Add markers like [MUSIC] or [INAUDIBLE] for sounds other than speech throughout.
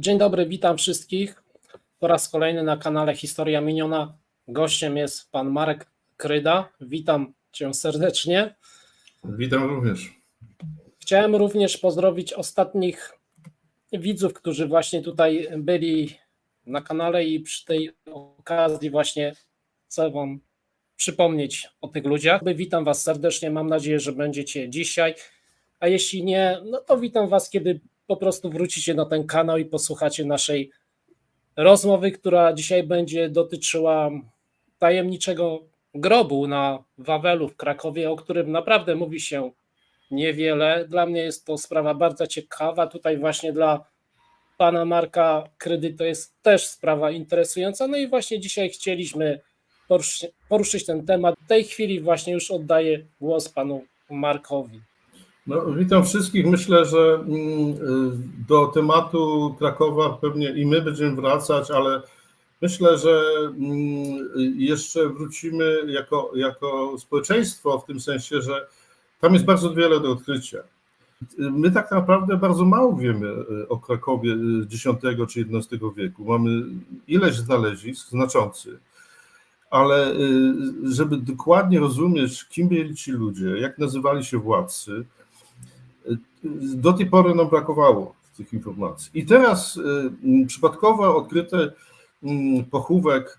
Dzień dobry, witam wszystkich. Po raz kolejny na kanale Historia Miniona. Gościem jest pan Marek Kryda. Witam cię serdecznie. Witam również. Chciałem również pozdrowić ostatnich widzów, którzy właśnie tutaj byli na kanale i przy tej okazji właśnie chcę wam przypomnieć o tych ludziach. Witam was serdecznie, mam nadzieję, że będziecie dzisiaj, a jeśli nie, no to witam was, kiedy po prostu wrócicie na ten kanał i posłuchacie naszej rozmowy, która dzisiaj będzie dotyczyła tajemniczego grobu na Wawelu w Krakowie, o którym naprawdę mówi się niewiele. Dla mnie jest to sprawa bardzo ciekawa. Tutaj właśnie dla pana Marka Krydy to jest też sprawa interesująca. No i właśnie dzisiaj chcieliśmy poruszyć, poruszyć ten temat. W tej chwili właśnie już oddaję głos panu Markowi. No, witam wszystkich. Myślę, że mm, do tematu Krakowa pewnie i my będziemy wracać, ale myślę, że mm, jeszcze wrócimy jako, jako społeczeństwo w tym sensie, że tam jest bardzo wiele do odkrycia. My tak naprawdę bardzo mało wiemy o Krakowie X czy XI wieku. Mamy ileś znalezisk znaczących, ale żeby dokładnie rozumieć, kim byli ci ludzie, jak nazywali się władcy, do tej pory nam brakowało tych informacji. I teraz przypadkowo odkryte pochówek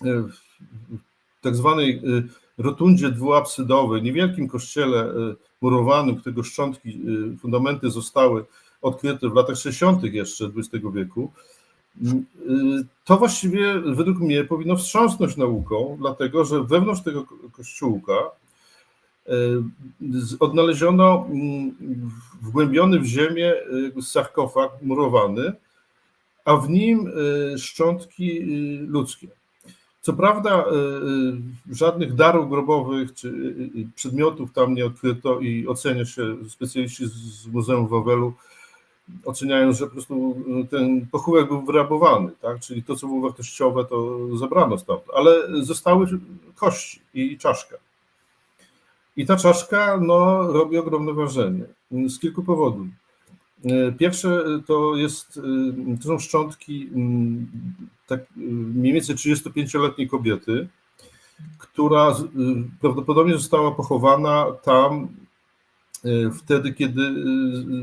w tak zwanej rotundzie dwuabsydowej, niewielkim kościele murowanym, którego szczątki, fundamenty zostały odkryte w latach 60. jeszcze XX wieku, to właściwie według mnie powinno wstrząsnąć nauką, dlatego że wewnątrz tego kościółka odnaleziono wgłębiony w ziemię sarkofag murowany, a w nim szczątki ludzkie. Co prawda żadnych darów grobowych czy przedmiotów tam nie odkryto i ocenia się, specjaliści z Muzeum Wawelu oceniają, że po prostu ten pochówek był wyrabowany, tak? czyli to, co było wartościowe, to zabrano stąd, ale zostały kości i czaszka. I ta czaszka no, robi ogromne wrażenie z kilku powodów. Pierwsze to, jest, to są szczątki tak mniej więcej 35-letniej kobiety, która prawdopodobnie została pochowana tam wtedy, kiedy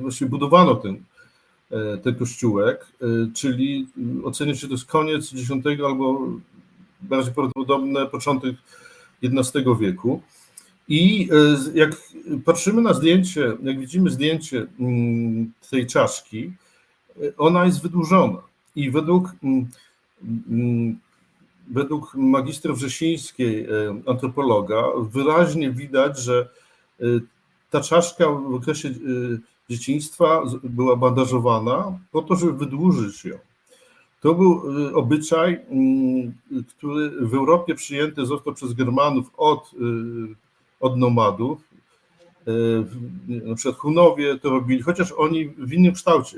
właśnie budowano ten, ten kościółek, czyli ocenia się, to jest koniec X albo bardziej prawdopodobne początek XI wieku. I jak patrzymy na zdjęcie, jak widzimy zdjęcie tej czaszki, ona jest wydłużona. I według, według magistra Wrzesińskiej, antropologa, wyraźnie widać, że ta czaszka w okresie dzieciństwa była bandażowana po to, żeby wydłużyć ją. To był obyczaj, który w Europie przyjęty został przez Germanów od od nomadów. Na przykład Hunowie to robili, chociaż oni w innym kształcie.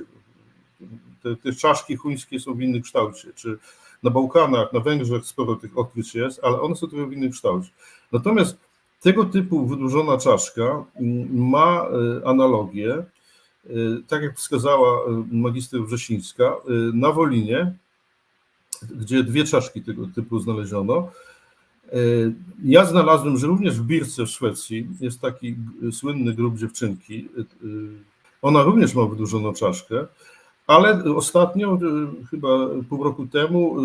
Te, te czaszki chuńskie są w innym kształcie, czy na Bałkanach, na Węgrzech sporo tych odkryć jest, ale one są trochę w innym kształcie. Natomiast tego typu wydłużona czaszka ma analogię, tak jak wskazała magister Wrzesińska, na Wolinie, gdzie dwie czaszki tego typu znaleziono, ja znalazłem, że również w Birce w Szwecji jest taki słynny grób dziewczynki. Ona również ma wydłużoną czaszkę, ale ostatnio, chyba pół roku temu,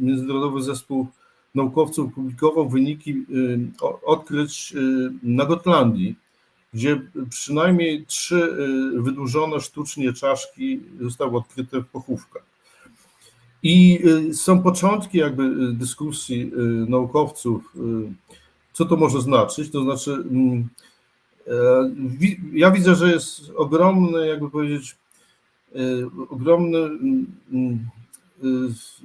Międzynarodowy Zespół Naukowców publikował wyniki odkryć na Gotlandii, gdzie przynajmniej trzy wydłużone sztucznie czaszki zostały odkryte w pochówkach. I są początki jakby dyskusji naukowców, co to może znaczyć. To znaczy, ja widzę, że jest ogromne, jakby powiedzieć, ogromne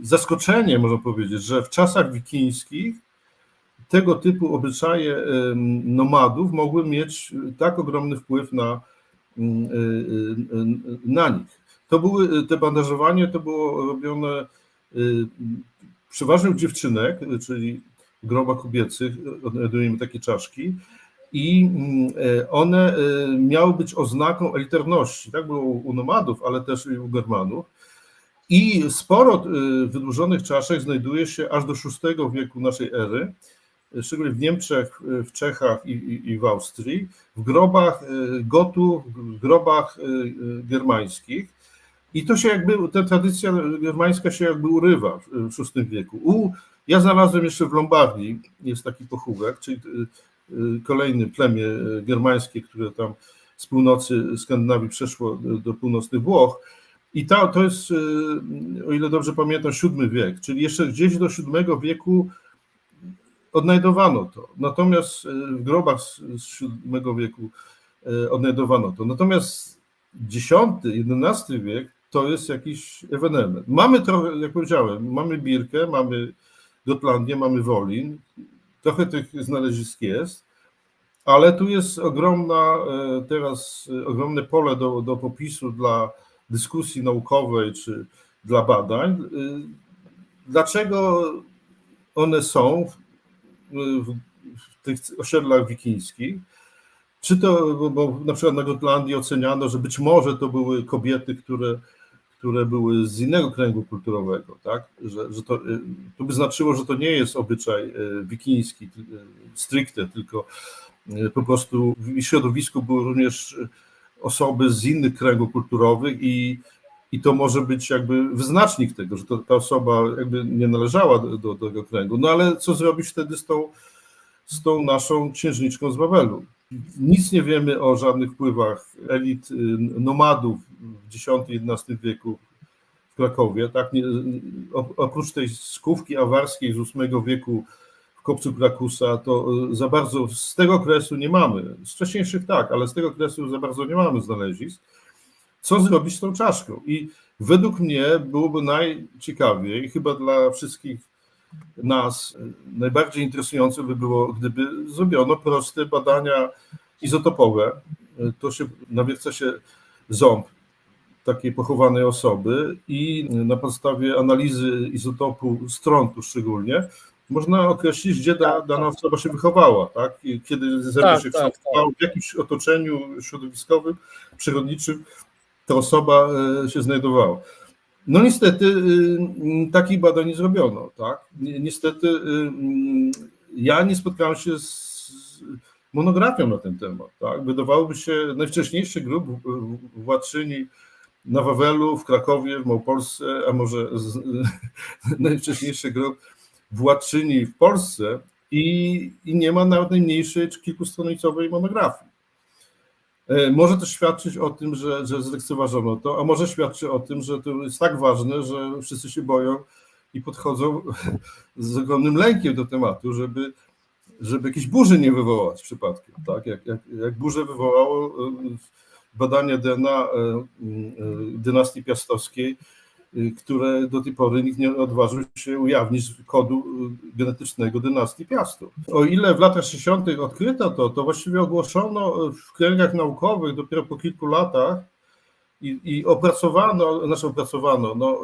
zaskoczenie, można powiedzieć, że w czasach wikińskich tego typu obyczaje nomadów mogły mieć tak ogromny wpływ na, na nich. To były, te bandażowanie to było robione przeważnie u dziewczynek, czyli w grobach kobiecych, odnajdujemy takie czaszki i one miały być oznaką elitarności. Tak było u nomadów, ale też i u Germanów. I sporo y, wydłużonych czaszek znajduje się aż do VI wieku naszej ery, y, szczególnie w Niemczech, y, w Czechach i, i, i w Austrii, w grobach y, Gotów, w grobach y, y, germańskich. I to się jakby, ta tradycja germańska się jakby urywa w VI wieku. U, ja znalazłem jeszcze w Lombardii, jest taki pochówek, czyli y, y, kolejne plemię y, germańskie, które tam z północy Skandynawii przeszło do, północnych Włoch. I ta, to jest, o ile dobrze pamiętam, VII wiek, czyli jeszcze gdzieś do VII wieku odnajdowano to. Natomiast w grobach z, z VII wieku odnajdowano to. Natomiast X, XI wiek to jest jakiś ewenement. Mamy trochę, jak powiedziałem, mamy Birkę, mamy Gotlandię, mamy Wolin, trochę tych znalezisk jest, ale tu jest ogromna, e, teraz e, ogromne pole do, do popisu dla dyskusji naukowej czy dla badań. E, Dlaczego one są w, w, tych osiedlach wikińskich? Czy to, bo na przykład na Gotlandii oceniano, że być może to były kobiety, które, które były z innego kręgu kulturowego, tak? Że, że to, y, to by znaczyło, że to nie jest obyczaj y, wikiński y, stricte, tylko po prostu w środowisku były również osoby z innych kręgów kulturowych i, i to może być jakby wyznacznik tego, że to, ta osoba jakby nie należała do, do tego kręgu. No ale co zrobić wtedy z tą, z tą naszą księżniczką z Wawelu? Nic nie wiemy o żadnych wpływach elit y, nomadów w X-XI wieku w Krakowie. Tak? Oprócz tej skówki awarskiej z VIII wieku w kopcu Krakusa, to y, za bardzo z tego okresu nie mamy. Z wcześniejszych tak, ale z tego okresu za bardzo nie mamy znalezisk. Co zrobić z tą czaszką? I według mnie byłoby najciekawiej, chyba dla wszystkich nas najbardziej interesujące by było, gdyby zrobiono proste badania izotopowe. To się nawierca się ząb takiej pochowanej osoby i na podstawie analizy izotopu strontu szczególnie można określić, gdzie da, Tak, dana osoba się wychowała, tak? I Kiedy zerwie Tak, się tak, kształtował, w jakimś otoczeniu środowiskowym, przyrodniczym ta osoba e, się znajdowała. No niestety y, takich badań nie zrobiono, tak? Ni- Niestety y, ja nie spotkałem się z monografią na ten temat, tak? Wydawałoby się najwcześniejszy grup władczyni na Wawelu, w Krakowie, w Małopolsce, a może z, [LAUGHS] najwcześniejszy grup władczyni w Polsce i, i nie ma nawet najmniejszej czy kilkustronicowej monografii. E, Może też świadczyć o tym, że, że zlekceważono to, a może świadczy o tym, że to jest tak ważne, że wszyscy się boją i podchodzą [LAUGHS] z ogromnym lękiem do tematu, żeby, żeby jakieś burzy nie wywołać przypadkiem. Tak? Jak, jak, jak burzę wywołało e, badanie DNA e, dynastii piastowskiej, które do tej pory nikt nie odważył się ujawnić kodu e, genetycznego dynastii Piastów. O ile w latach 60. odkryto to, to właściwie ogłoszono w kręgach naukowych dopiero po kilku latach i, i opracowano, znaczy opracowano, no,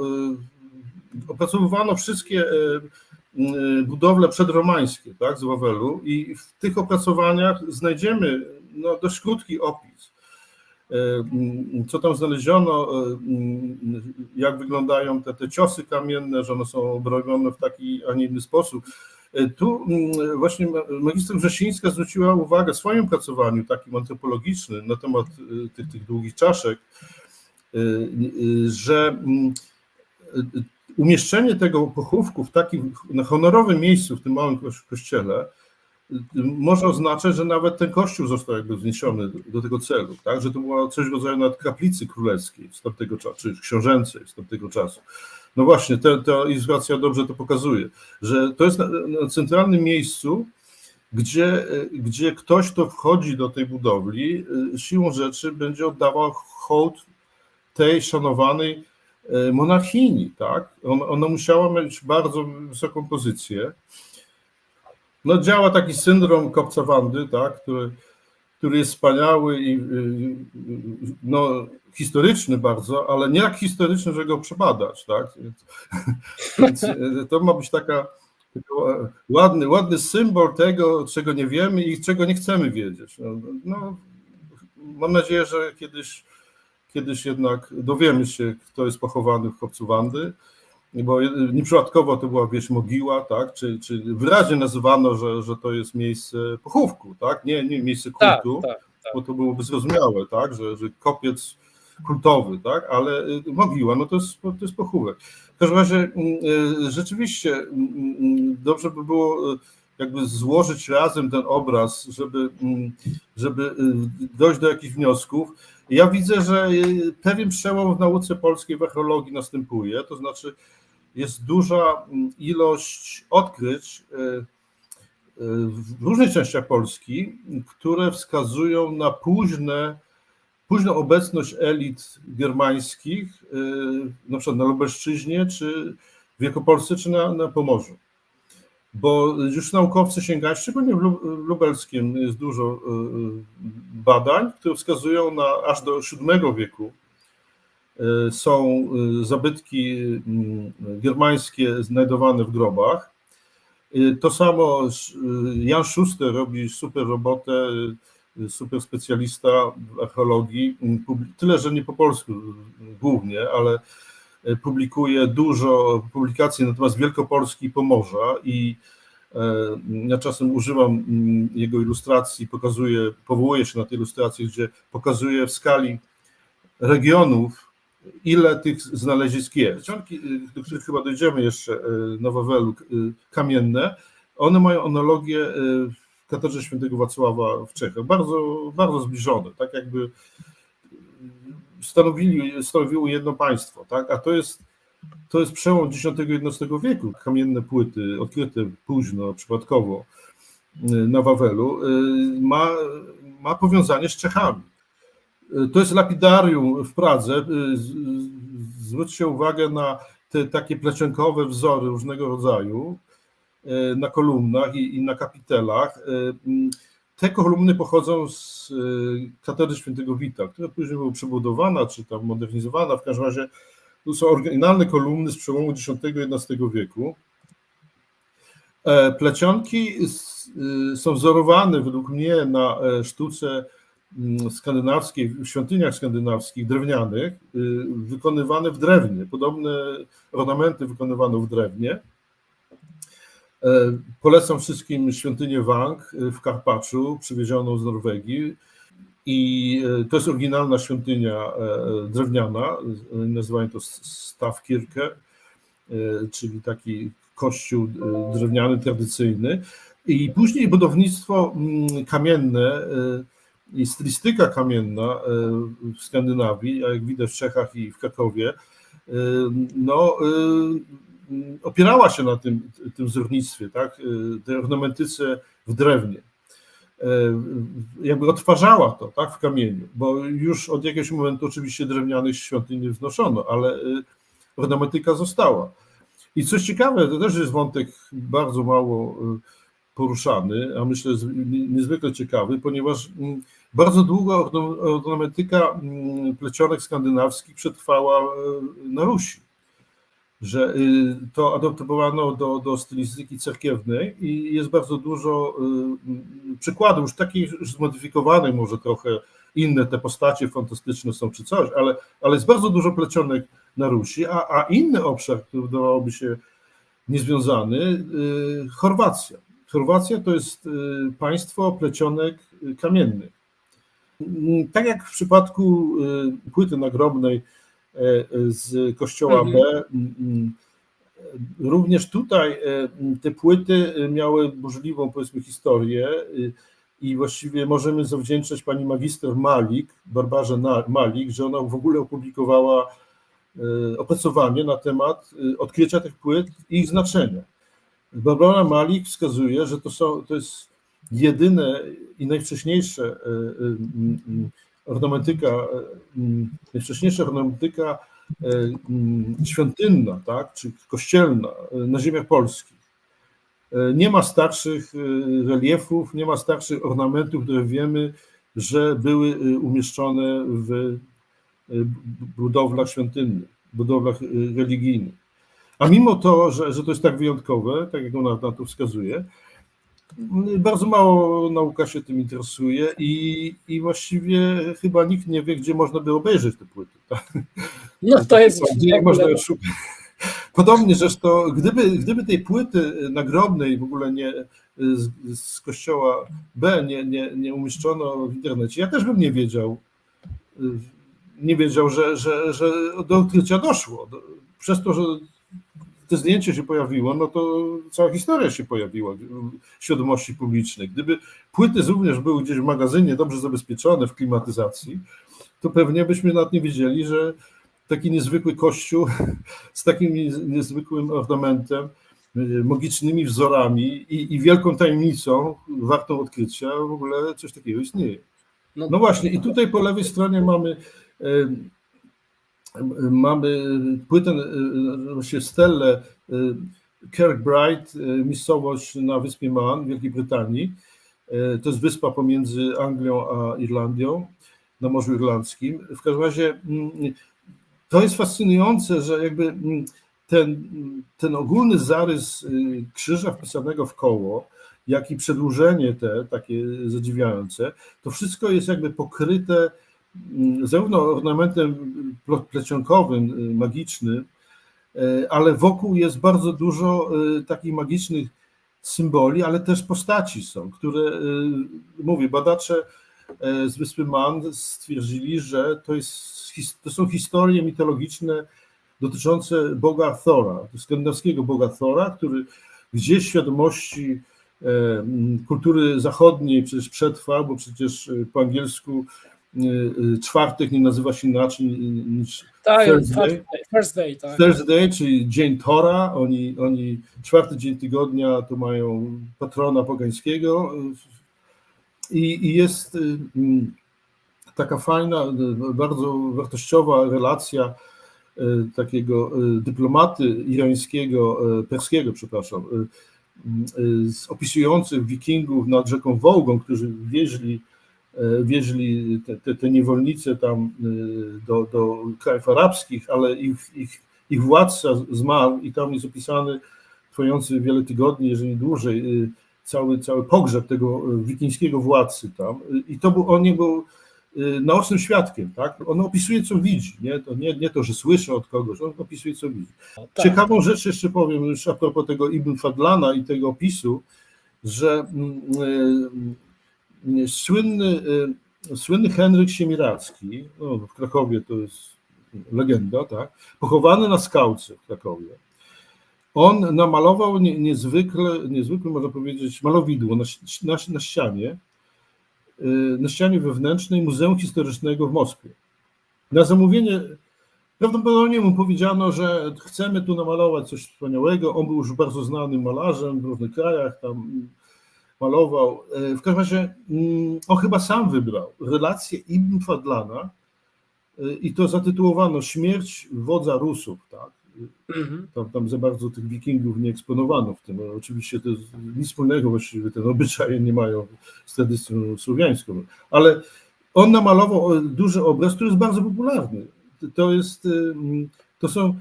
y, opracowywano wszystkie y, y, budowle przedromańskie tak, z Wawelu i w tych opracowaniach znajdziemy no, dość krótki opis y, co tam znaleziono, mm, jak wyglądają te, te ciosy kamienne, że one są obronione w taki, a nie inny sposób. Y, Tu właśnie ma- magister Wrzesińska zwróciła uwagę w swoim pracowaniu takim antropologicznym na temat tych, tych długich czaszek, że umieszczenie tego pochówku w takim na honorowym miejscu, w tym małym koś- kościele, może oznaczać, że nawet ten kościół został jakby wzniesiony do, tego celu, tak? że to było coś w rodzaju nawet kaplicy królewskiej z tamtego czasu, czy książęcej z tamtego czasu. No właśnie, te, ta ilustracja dobrze to pokazuje, że to jest na, na centralnym miejscu, gdzie, gdzie ktoś, kto wchodzi do tej budowli, e, siłą rzeczy będzie oddawał hołd tej szanowanej e, monarchini, tak? Ona musiała mieć bardzo wysoką pozycję, no działa taki syndrom kopca Wandy, tak, który, który jest wspaniały i y, y, no, historyczny bardzo, ale nie tak historyczny, że go przebadać, tak. [LAUGHS] Więc, y, to ma być taka taki ładny, ładny symbol tego, czego nie wiemy i czego nie chcemy wiedzieć. No, no, mam nadzieję, że kiedyś kiedyś jednak dowiemy się, kto jest pochowany w kopcu Wandy, bo nieprzypadkowo to była wieś mogiła, tak, czy, czy wyraźnie nazywano, że, że to jest miejsce pochówku, tak, nie, nie miejsce Tak, kultu, tak. bo to byłoby zrozumiałe, tak, że, że kopiec kultowy, tak, ale y, mogiła, no to jest, to jest pochówek. W każdym razie mm, y, rzeczywiście mm, mm, dobrze by było y, jakby złożyć razem ten obraz, żeby, żeby dojść do jakichś wniosków. Ja widzę, że y, pewien przełom w nauce polskiej w archeologii następuje, to znaczy jest duża mm, ilość odkryć y, y, w różnych częściach Polski, które wskazują na późne, późną obecność elit germańskich, na przykład na Lubelszczyźnie, czy w Wielkopolsce, czy na, na Pomorzu. Bo już naukowcy sięgają, szczególnie w Lu- w lubelskim jest dużo y, y, badań, które wskazują na aż do VII wieku y, są zabytki germańskie znajdowane w grobach. To samo Jan Schuster robi super robotę, super specjalista w archeologii, tyle, że nie po polsku głównie, ale publikuje dużo publikacji na temat Wielkopolski i Pomorza i e, ja czasem używam mm, jego ilustracji, pokazuję, powołuję się na te ilustracje, gdzie pokazuje w skali regionów, ile tych znalezisk jest. Czcionki, y, do których chyba dojdziemy jeszcze y, na Wawelu, y, kamienne, one mają analogię w katedrze świętego Wacława w Czechach, bardzo, bardzo zbliżone, tak jakby stanowili, stanowiło jedno państwo, tak? a to jest, to jest przełom X i XI wieku. Kamienne płyty odkryte późno, przypadkowo y, na Wawelu, y, ma, ma powiązanie z Czechami. Y, To jest lapidarium w Pradze. Zwróćcie uwagę na te takie plecionkowe wzory różnego rodzaju na kolumnach i, i na kapitelach. Te kolumny pochodzą z y, katedry świętego Wita, która później była przebudowana czy tam modernizowana. W każdym razie to są oryginalne kolumny z przełomu X i XI wieku. E, Plecionki y, są wzorowane według mnie na e, sztuce mm, skandynawskiej, w świątyniach skandynawskich, drewnianych, y, wykonywane w drewnie. Podobne ornamenty wykonywano w drewnie. E, Polecam wszystkim świątynię Wang y, w Karpaczu, przywiezioną z Norwegii. I e, to jest oryginalna świątynia e, drewniana, e, nazywają to Stawkirke, e, czyli taki kościół e, drewniany, tradycyjny. I później budownictwo mm, kamienne e, i stylistyka kamienna e, w Skandynawii, jak widać w Czechach i w Krakowie, e, no, e, opierała się na tym, tym wzornictwie, tak, tej ornamentyce w drewnie. E, Jakby odtwarzała to tak, w kamieniu, bo już od jakiegoś momentu oczywiście drewnianych świątyń nie wznoszono, ale e, ornamentyka została. I coś ciekawe, to też jest wątek bardzo mało e, poruszany, a myślę niezwykle ciekawy, ponieważ mm, bardzo długo ornamentyka mm, plecionek skandynawskich przetrwała na Rusi. Że y, to adoptowano do, do stylistyki cerkiewnej i jest bardzo dużo y, mm, przykładów, już takich już zmodyfikowanych, może trochę inne te postacie fantastyczne są czy coś, ale, ale jest bardzo dużo plecionek na Rusi, a, a inny obszar, który wydawałoby się niezwiązany, y, Chorwacja. Chorwacja to jest y, państwo plecionek y, kamiennych. Mm, Tak jak w przypadku y, płyty nagrobnej z kościoła Mhm. B, mm, mm, również tutaj e, te płyty miały burzliwą, powiedzmy, historię y, i właściwie możemy zawdzięczać pani magister Malik, Barbarze Malik, że ona w ogóle opublikowała e, opracowanie na temat e, odkrycia tych płyt i ich znaczenia. Barbara Malik wskazuje, że to, są, to jest jedyne i najwcześniejsze e, ornamentyka, e, m, najwcześniejsza ornamentyka e, m, świątynna, tak, czy kościelna e, na ziemiach polskich. Nie ma starszych reliefów, nie ma starszych ornamentów, które wiemy, że były umieszczone w budowlach świątynnych, budowlach religijnych. A mimo to, że, że to jest tak wyjątkowe, tak jak ona na to wskazuje, Bardzo mało nauka się tym interesuje i, i właściwie chyba nikt nie wie, gdzie można by obejrzeć te płyty. Tak? No to jest Gdzie można je szukać. Podobnie zresztą, gdyby, gdyby tej płyty nagrobnej w ogóle nie z, z kościoła B nie, nie, nie umieszczono w internecie, ja też bym nie wiedział, nie wiedział, że, że, że do odkrycia doszło. Do- Przez to, że to zdjęcie się pojawiło, no to cała historia się pojawiła w świadomości publicznej. Gdyby płyty również były gdzieś w magazynie dobrze zabezpieczone w klimatyzacji, to pewnie byśmy nawet nie wiedzieli, że taki niezwykły kościół z takim niez- niezwykłym ornamentem, y, magicznymi wzorami i, i wielką tajemnicą wartą odkrycia w ogóle coś takiego istnieje. No, No właśnie, i tutaj po lewej stronie mamy em, mamy płytę, e, właśnie Stellę e, Kirkbride, e, miejscowość na wyspie Man w Wielkiej Brytanii. To jest wyspa pomiędzy Anglią a Irlandią, na Morzu Irlandzkim. W każdym razie mm, to jest fascynujące, że jakby mm, ten, ten ogólny zarys y, krzyża wpisanego w koło, jak i przedłużenie te takie zadziwiające, to wszystko jest jakby pokryte zarówno ornamentem plecionkowym, y, magicznym, y, ale wokół jest bardzo dużo y, takich magicznych symboli, ale też postaci są, które, mówię, badacze z Wyspy Man stwierdzili, że to, jest, to są historie mitologiczne dotyczące boga Thora, skandynawskiego boga Thora, który gdzieś w świadomości kultury zachodniej przecież przetrwał, bo przecież po angielsku czwartek nie nazywa się inaczej niż tak, Thursday. First day, tak. Thursday, czyli dzień Tora. Oni, oni czwarty dzień tygodnia to mają patrona pogańskiego i, i jest y, mm, taka fajna, y, bardzo wartościowa relacja y, takiego y, dyplomaty irańskiego, y, perskiego, przepraszam, y, y, z opisujących wikingów nad rzeką Wołgą, którzy wieźli, y, wieźli te, te, te niewolnice tam y, do, do krajów arabskich, ale ich, ich, ich władca zmarł i tam jest opisany, trwający wiele tygodni, jeżeli nie dłużej, y, cały, cały pogrzeb tego wikińskiego władcy tam. I to był, on nie był naocznym świadkiem, tak? On opisuje, co widzi, nie to, nie, nie to że słyszy od kogoś, on opisuje, co widzi. tak. Ciekawą rzecz jeszcze powiem już a propos tego Ibn Fadlana i tego opisu, że mm, słynny, y, słynny Henryk Siemiracki, no, w Krakowie to jest legenda, tak, pochowany na skałce w Krakowie. On namalował nie, niezwykle, niezwykle można powiedzieć, malowidło na, na, na ścianie, y, na ścianie wewnętrznej Muzeum Historycznego w Moskwie. Na zamówienie Prawdopodobnie mu powiedziano, że chcemy tu namalować coś wspaniałego. On był już bardzo znanym malarzem w różnych krajach, tam malował. E, W każdym razie mm, on chyba sam wybrał relację Ibn Fadlana e, i to zatytułowano Śmierć wodza Rusów. Tak? Mhm. Tam, tam za bardzo tych wikingów nie eksponowano w tym. Oczywiście to jest nic wspólnego właściwie, te obyczaje nie mają z tradycją słowiańską, ale on namalował e, duży obraz, który jest bardzo popularny. To jest, to są,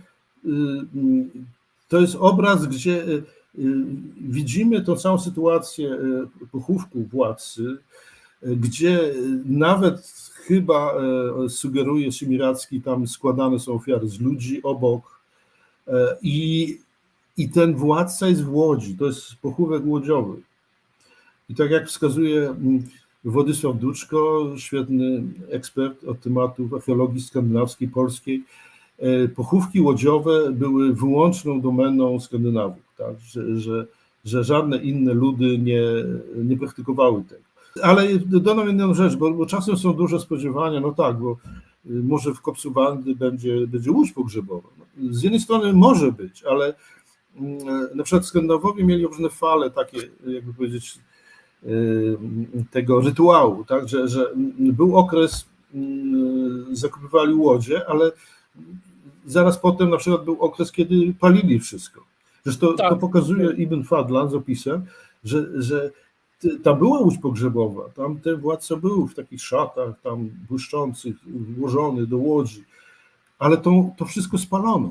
to jest obraz, gdzie widzimy tą całą sytuację y, pochówku władcy, y, gdzie y, nawet chyba sugeruje Szymiracki, tam składane są ofiary z ludzi obok i, i ten władca jest w Łodzi, to jest pochówek łodziowy. I tak jak wskazuje mm, Władysław Duczko, świetny ekspert od tematów archeologii skandynawskiej, polskiej, pochówki łodziowe były wyłączną domeną Skandynawów, tak? że, że, że żadne inne ludy nie, nie praktykowały tego. Ale dodam jedną rzecz, bo, bo czasem są duże spodziewania, no tak, bo y, może w Kopcu Bandy będzie, będzie łódź pogrzebowa. No, Z jednej strony może być, ale mm, na przykład Skandynawowie mieli różne fale takie, jakby powiedzieć, y, tego rytuału, tak, że, że był okres, mm, zakupywali łodzie, ale zaraz potem na przykład był okres, kiedy palili wszystko. Zresztą Tak. to pokazuje Ibn Fadlan z opisem, że, że tam była łódź pogrzebowa, tam ten władca był w takich szatach tam błyszczących, włożony do łodzi, ale to, to wszystko spalono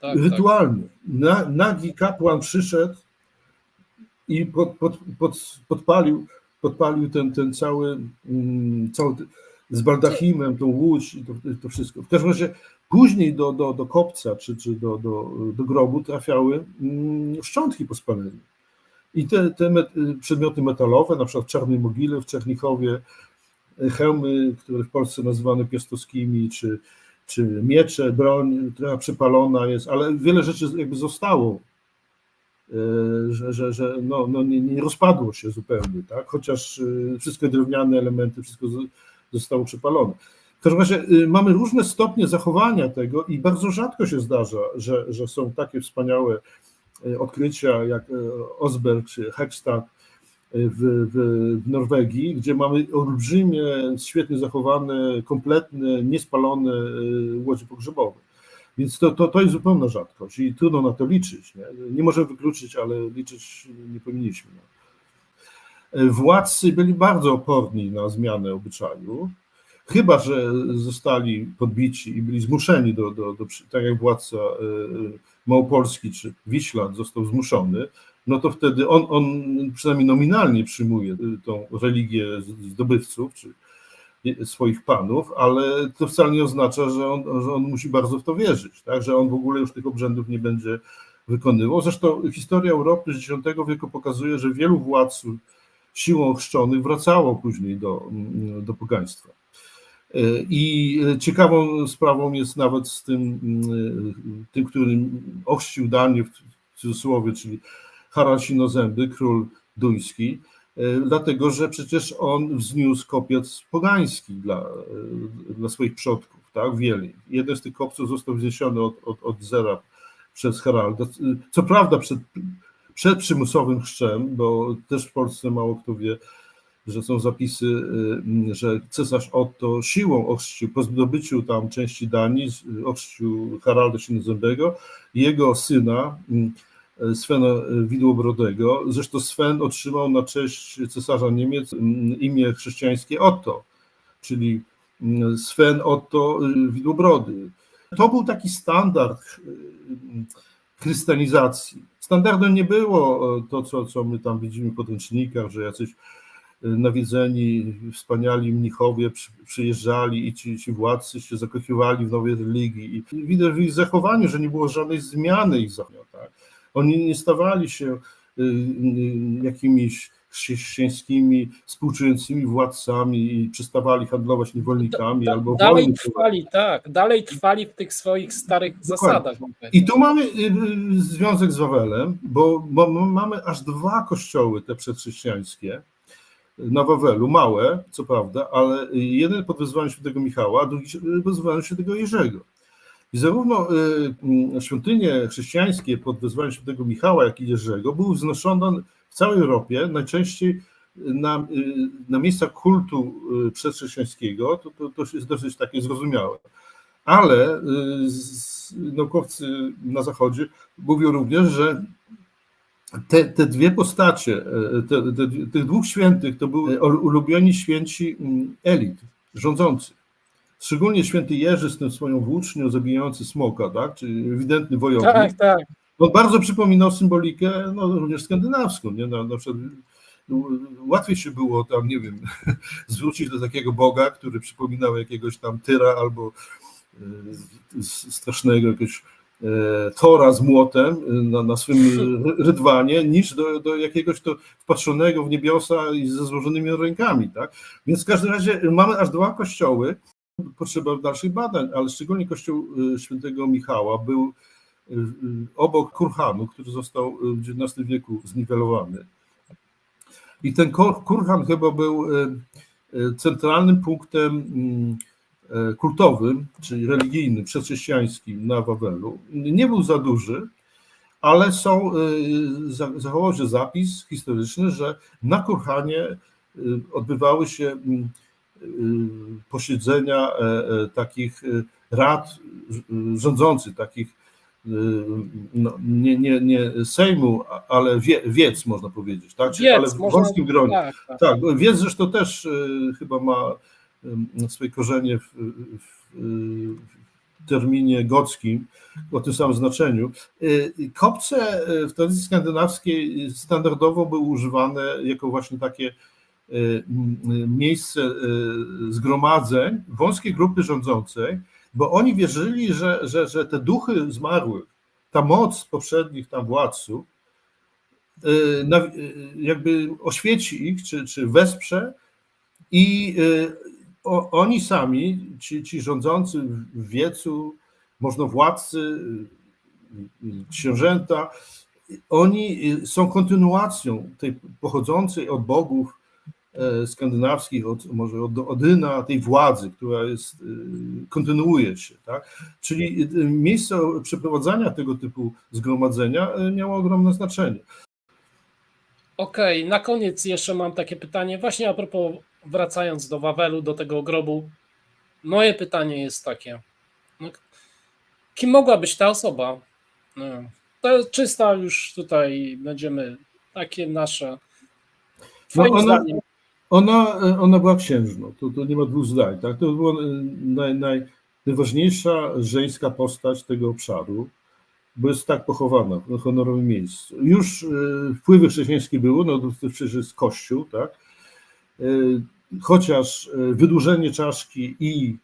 Tak, tak. rytualnie. Na, nagi kapłan przyszedł i pod, pod, pod, podpalił, podpalił ten, ten cały, mm, cały z baldachimem, tą łódź i to, to wszystko. W każdym razie później do, do, do kopca czy, czy do, do, do grobu trafiały mm, szczątki po spaleniu. I te, te met, przedmioty metalowe, na przykład Czarnej Mogile, w Czernichowie, hełmy, które w Polsce nazywane piastowskimi, czy, czy miecze, broń, która przepalona jest, ale wiele rzeczy jakby zostało, e, że, że, że no, no nie, nie rozpadło się zupełnie, tak? chociaż e, wszystkie drewniane elementy, wszystko zostało przepalone. W każdym razie y, mamy różne stopnie zachowania tego i bardzo rzadko się zdarza, że, że są takie wspaniałe y, odkrycia jak y, Osberg czy Hekstad w, w, Norwegii, gdzie mamy olbrzymie, świetnie zachowane, kompletne, niespalone łodzie pogrzebowe. Więc to, to, to jest zupełna rzadkość i trudno na to liczyć. Nie, nie możemy wykluczyć, ale liczyć nie powinniśmy. No. Władcy byli bardzo oporni na zmianę obyczaju, chyba że zostali podbici i byli zmuszeni do, do, do tak jak władca y, y, Małopolski czy Wiśland został zmuszony, no to wtedy on, on przynajmniej nominalnie przyjmuje y, tą religię zdobywców czy swoich panów, ale to wcale nie oznacza, że on, że on musi bardzo w to wierzyć, tak? że on w ogóle już tych obrzędów nie będzie wykonywał. Zresztą historia Europy z X wieku pokazuje, że wielu władców siłą chrzczonych wracało później do, mm, do pogaństwa. I ciekawą sprawą jest nawet z tym, y, tym który ochrzcił Danię w cudzysłowie, czyli Harald Sinozęby, król duński, y, dlatego że przecież on wzniósł kopiec pogański dla, y, dla swoich przodków, tak, wieli. Jeden z tych kopców został wzniesiony od, od, od zera przez Haralda. Co prawda przed, przed przymusowym chrzczem, bo też w Polsce mało kto wie, że są zapisy, y, że cesarz Otto siłą ochrzcił, po zdobyciu tam części Danii, z- ochrzcił Haralda Sinozębego i jego syna, y, Svena Widłobrodego. Zresztą Sven otrzymał na cześć cesarza Niemiec y, imię chrześcijańskie Otto, czyli y, Sven Otto y, Widłobrody. To był taki standard y, chrystianizacji. Standardem nie było to, co, co my tam widzimy w podręcznikach, że jacyś nawiedzeni, wspaniali mnichowie przy, przyjeżdżali i ci, ci władcy się zakochiwali w nowej religii. I widać w ich zachowaniu, że nie było żadnej zmiany ich zachowania. Tak? Oni nie stawali się y, y, jakimiś chrześcijańskimi, współczującymi władcami i przestawali handlować niewolnikami Da, albo dalej wojny trwali, tak, dalej trwali w tych swoich starych zasadach. I tu mamy y, związek z Wawelem, bo, bo mamy aż dwa kościoły te przedchrześcijańskie na Wawelu, małe, co prawda, ale jeden pod wezwaniem świętego Michała, a drugi pod wezwaniem świętego Jerzego. I zarówno y, mm, świątynie chrześcijańskie pod wezwaniem świętego Michała, jak i Jerzego były wznoszone w całej Europie, najczęściej na, y, na kultu y, przedchrześcijańskiego, to, to, to jest dosyć takie zrozumiałe. Ale y, z- naukowcy na Zachodzie mówią również, że te, te dwie postacie, e, te, te, tych dwóch świętych to były ulubieni święci mm, elit rządzących. Szczególnie święty Jerzy z tym swoją włócznią zabijający smoka, tak? czyli ewidentny wojownik. Tak, tak. On bardzo przypominał symbolikę no, również skandynawską. Nie? Na, na przykład no, łatwiej się było tam, nie wiem, [LAUGHS] zwrócić do takiego boga, który przypominał jakiegoś tam tyra albo e, strasznego jakiegoś Tora z młotem e, na, na swym ry- rydwanie, niż do, do jakiegoś to wpatrzonego w niebiosa i ze złożonymi rękami. Tak? Więc w każdym razie mamy aż dwa kościoły. Potrzeba dalszych badań, ale szczególnie kościół e, świętego Michała był obok Kurhanu, który został w XIX wieku zniwelowany. I ten Kur- Kurhan chyba był centralnym punktem mm, e, kultowym, czyli religijnym, przedchrześcijańskim na Wawelu. Nie był za duży, ale są, za- zachował się zapis historyczny, że na Kurhanie y, odbywały się posiedzenia e, e, takich rad rządzących, takich no, nie, nie, nie Sejmu, ale wie, wiec można powiedzieć, tak? Czyli- ale Wiec, w można, wąskim gronie. tak, tak. Tak, wiec zresztą też chyba ma swoje korzenie w, w, terminie gockim o tym samym znaczeniu. Y, Kopce y, w tradycji skandynawskiej standardowo były używane jako właśnie takie y, miejsce y, zgromadzeń wąskiej grupy rządzącej, bo oni wierzyli, że, że, że te duchy zmarłych, ta moc poprzednich tam władców, y, y, jakby oświeci ich, czy, czy wesprze i y, o, oni sami, ci, ci rządzący w wiecu, możnowładcy, książęta, oni są kontynuacją tej pochodzącej od bogów e, skandynawskich, od, może od Odyna, tej władzy, która jest, y, kontynuuje się. Tak? Czyli y, miejsce przeprowadzania tego typu zgromadzenia miało ogromne znaczenie. Okej, na koniec jeszcze mam takie pytanie, właśnie a propos, wracając do Wawelu, do tego grobu. Moje pytanie jest takie, no, kim mogła być ta osoba? No, to jest czysta już tutaj będziemy, takie nasze, No twoim ona- zdaniem, Ona, ona była księżną, to, to nie ma dwóch zdań. Tak? To była e, naj, naj, najważniejsza żeńska postać tego obszaru, bo jest tak pochowana w honorowym miejscu. Już e, wpływy chrześcijańskie były, no to, przecież jest kościół, tak? E, chociaż e, wydłużenie czaszki i,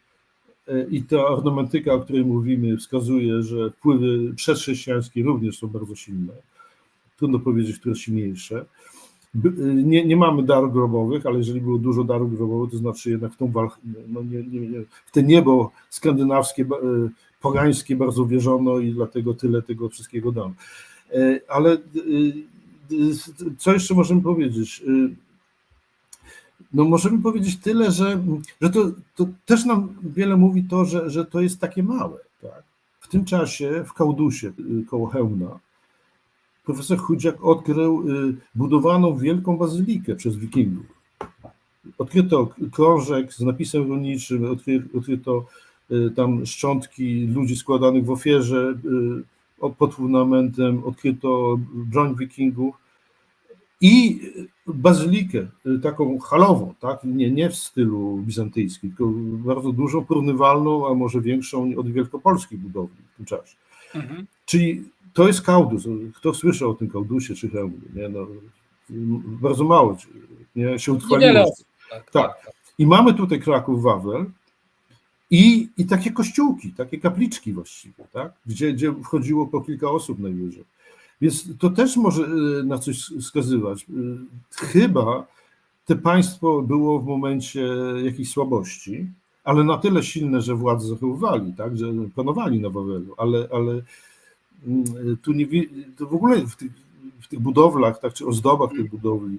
i ta ornamentyka, o której mówimy, wskazuje, że wpływy przedchrześcijańskie również są bardzo silne. Trudno powiedzieć, które silniejsze. Nie, nie mamy darów grobowych, ale jeżeli było dużo darów grobowych, to znaczy jednak w, tą no nie, nie, w te niebo skandynawskie, pogańskie bardzo wierzono i dlatego tyle tego wszystkiego dam. E, Ale e, co jeszcze możemy powiedzieć? E, No możemy powiedzieć tyle, że, że to, to też nam wiele mówi to, że, że to jest takie małe. Tak? W tym czasie w Kałdusie koło Chełmna profesor Chudziak odkrył budowaną wielką bazylikę przez wikingów. Odkryto krążek z napisem runiczym, odkry, odkryto tam szczątki ludzi składanych w ofierze y, pod fundamentem, odkryto broń wikingów i bazylikę y, taką halową, tak? nie, nie w stylu bizantyjskim, tylko bardzo dużą, porównywalną, a może większą od wielkopolskiej budowli w tym czasie. mhm. Czyli to jest Kaudus. Kto słyszał o tym Kaudusie czy Chełmie? Nie? No, bardzo mało nie? się utrwaliło. osób. Tak, Tak. I mamy tutaj Kraków, Wawel i, i takie kościółki, takie kapliczki właściwie, tak? gdzie, gdzie wchodziło po kilka osób najwyżej. Więc to też może y, na coś wskazywać. Y, Chyba te państwo było w momencie jakiejś słabości, ale na tyle silne, że władze zachowywali, tak? że panowali na Wawelu, ale, ale mm, tu nie, to w ogóle w tych, w tych budowlach, tak, czy ozdobach tych budowli,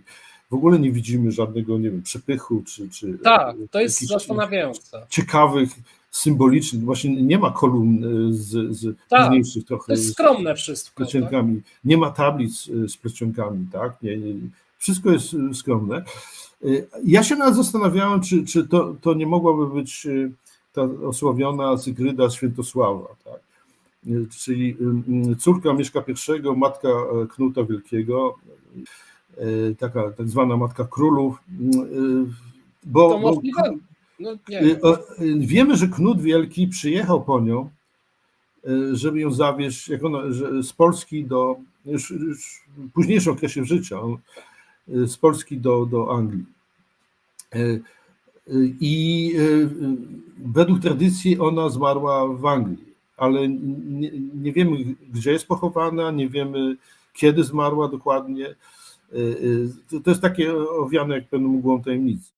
w ogóle nie widzimy żadnego, nie wiem, przepychu, czy, czy tak, to jest zastanawiające. ciekawych, symbolicznych, właśnie nie ma kolumn y, z, z Tak, późniejszych To trochę jest z skromne wszystko. Tak? plecionkami, nie ma tablic y, z plecionkami, tak, nie, nie, wszystko jest y, skromne. Ja się nawet zastanawiałem, czy, czy to, to nie mogłaby być ta osławiona Cygryda Świętosława, tak, czyli córka Mieszka I, matka e, Knuta Wielkiego, taka tak zwana matka królów, y, bo, To bo. No, Y, y, Wiemy, że Knut Wielki przyjechał po nią, y, żeby ją zawieźć jak ona, że z Polski do, już, już w późniejszym okresie życia, y, z Polski do, do Anglii. Y, y, I y, y, według tradycji ona zmarła w Anglii, ale nie, nie wiemy, gdzie jest pochowana, nie wiemy, kiedy zmarła dokładnie. Y, y, To, jest takie owiane jak pewną mgłą tajemnicy.